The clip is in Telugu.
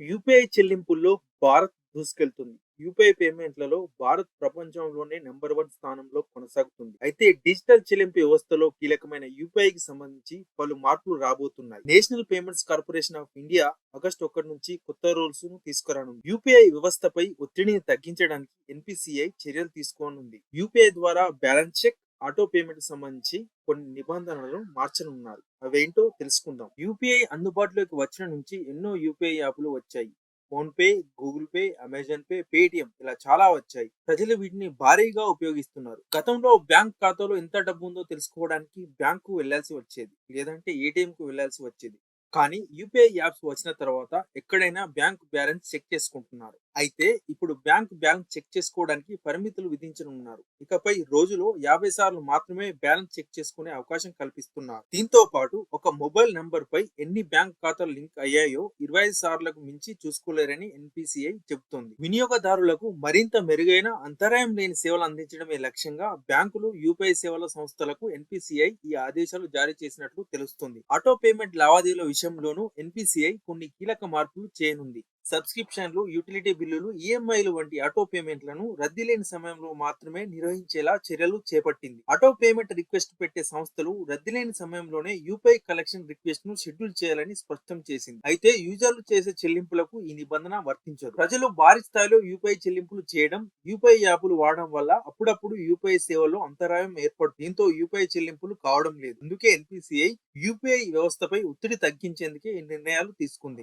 యూపీఐ చెల్లింపుల్లో భారత్ దూసుకెళ్తుంది. యూపీఐ పేమెంట్లలో భారత్ ప్రపంచంలోనే నెంబర్ వన్ స్థానంలో కొనసాగుతుంది. అయితే డిజిటల్ చెల్లింపు వ్యవస్థలో కీలకమైన యూపీఐకి సంబంధించి పలు మార్పులు రాబోతున్నాయి. National payments corporation of India August ఒకటి నుంచి కొత్త రూల్స్ను తీసుకురానుంది యూపీఐ వ్యవస్థపై ఒత్తిడిని తగ్గించడానికి ఎన్పిసిఐ చర్యలు తీసుకోనుంది. యూపీఐ ద్వారా బ్యాలెన్స్ చెక్ ఆటో పేమెంట్ సంబంధించి కొన్ని నిబంధనలను మార్చనున్నారు. అవేంటో తెలుసుకుందాం. యూపీఐ అందుబాటులోకి వచ్చిన నుంచి ఎన్నో యూపీఐ యాప్లు వచ్చాయి. PhonePe Google Pay Amazon Pay Paytm ఇలా చాలా వచ్చాయి. ప్రజలు వీటిని భారీగా ఉపయోగిస్తున్నారు. గతంలో బ్యాంక్ ఖాతాలో ఎంత డబ్బు ఉందో తెలుసుకోవడానికి బ్యాంకు వెళ్ళాల్సి వచ్చేది. లేదంటే ఏటీఎం కు వెళ్ళాల్సి వచ్చేది. కానీ యూపీఐ యాప్స్ వచ్చిన తర్వాత ఎక్కడైనా బ్యాంక్ బ్యాలెన్స్ చెక్ చేసుకుంటున్నారు. అయితే ఇప్పుడు బ్యాంక్ బ్యాలెన్స్ చెక్ చేసుకోవడానికి పరిమితులు విధించనున్నారు. ఇకపై రోజులో యాభై సార్లు మాత్రమే బ్యాలెన్స్ చెక్ చేసుకునే అవకాశం కల్పిస్తున్నారు. దీంతో పాటు ఒక మొబైల్ నంబర్ పై ఎన్ని బ్యాంక్ ఖాతాలు లింక్ అయ్యాయో ఇరవై ఐదు సార్లకు మించి చూసుకోలేరని ఎన్పిసిఐ చెబుతోంది. వినియోగదారులకు మరింత మెరుగైన అంతరాయం లేని సేవలు అందించడమే లక్ష్యంగా బ్యాంకులు యూపీఐ సేవల సంస్థలకు ఎన్పిసిఐ ఈ ఆదేశాలు జారీ చేసినట్లు తెలుస్తుంది. ఆటో పేమెంట్ లావాదేవీల విషయంలోనూ ఎన్పిసిఐ కొన్ని కీలక మార్పులు చేయనుంది. సబ్స్క్రిప్షన్లు యూటిలిటీ బిల్లులు ఈఎంఐలు వంటి ఆటో పేమెంట్లను రద్దీ లేని సమయంలో మాత్రమే నిర్వహించేలా చర్యలు చేపట్టింది. ఆటో పేమెంట్ రిక్వెస్ట్ పెట్టే సంస్థలు రద్దీ లేని సమయంలోనే యూపీఐ కలెక్షన్ రిక్వెస్ట్ను షెడ్యూల్ చేయాలని స్పష్టం చేసింది. అయితే యూజర్లు చేసే చెల్లింపులకు ఈ నిబంధన వర్తించదు. ప్రజలు భారీ స్థాయిలో యూపీఐ చెల్లింపులు చేయడం యూపీఐ యాప్లు వాడడం వల్ల అప్పుడప్పుడు యూపీఐ సేవల్లో అంతరాయం ఏర్పడుతుంది. దీంతో యూపీఐ చెల్లింపులు కావడం లేదు. అందుకే ఎన్పిసిఐ యూపీఐ వ్యవస్థపై ఒత్తిడి తగ్గించేందుకే ఈ నిర్ణయాలు తీసుకుంది.